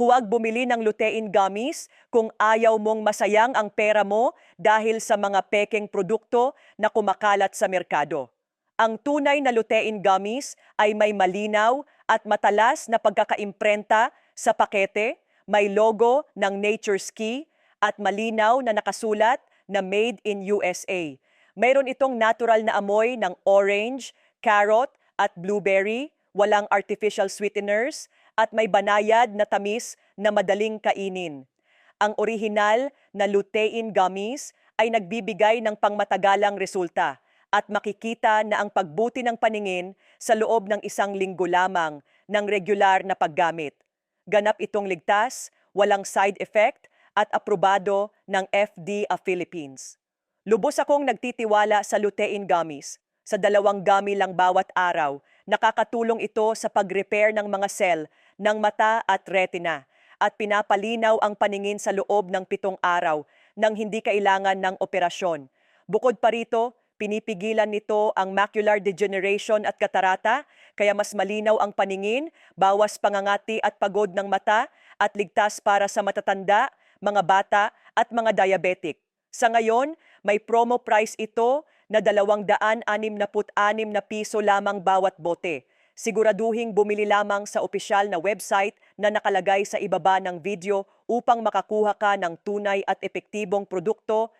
Huwag bumili ng lutein gummies kung ayaw mong masayang ang pera mo dahil sa mga pekeng produkto na kumakalat sa merkado. Ang tunay na lutein gummies ay may malinaw at matalas na pagkakaimprenta sa pakete, may logo ng Nature's Key at malinaw na nakasulat na Made in USA. Mayroon itong natural na amoy ng orange, carrot at blueberry, walang artificial sweeteners at may banayad na tamis na madaling kainin. Ang orihinal na lutein gummies ay nagbibigay ng pangmatagalang resulta at makikita na ang pagbuti ng paningin sa loob ng isang linggo lamang ng regular na paggamit. Ganap itong ligtas, walang side effect at aprobado ng FDA Philippines. Lubos akong nagtitiwala sa lutein gummies. Sa dalawang gummy lang bawat araw, nakakatulong ito sa pag-repair ng mga cell ng mata at retina at pinapalinaw ang paningin sa loob ng pitong araw nang hindi kailangan ng operasyon. Bukod pa rito, pinipigilan nito ang macular degeneration at katarata, kaya mas malinaw ang paningin, bawas pangangati at pagod ng mata, at ligtas para sa matatanda, mga bata at mga diabetic. Sa ngayon, may promo price ito na 266 na piso lamang bawat bote. Siguraduhing bumili lamang sa opisyal na website na nakalagay sa ibaba ng video upang makakuha ka ng tunay at epektibong produkto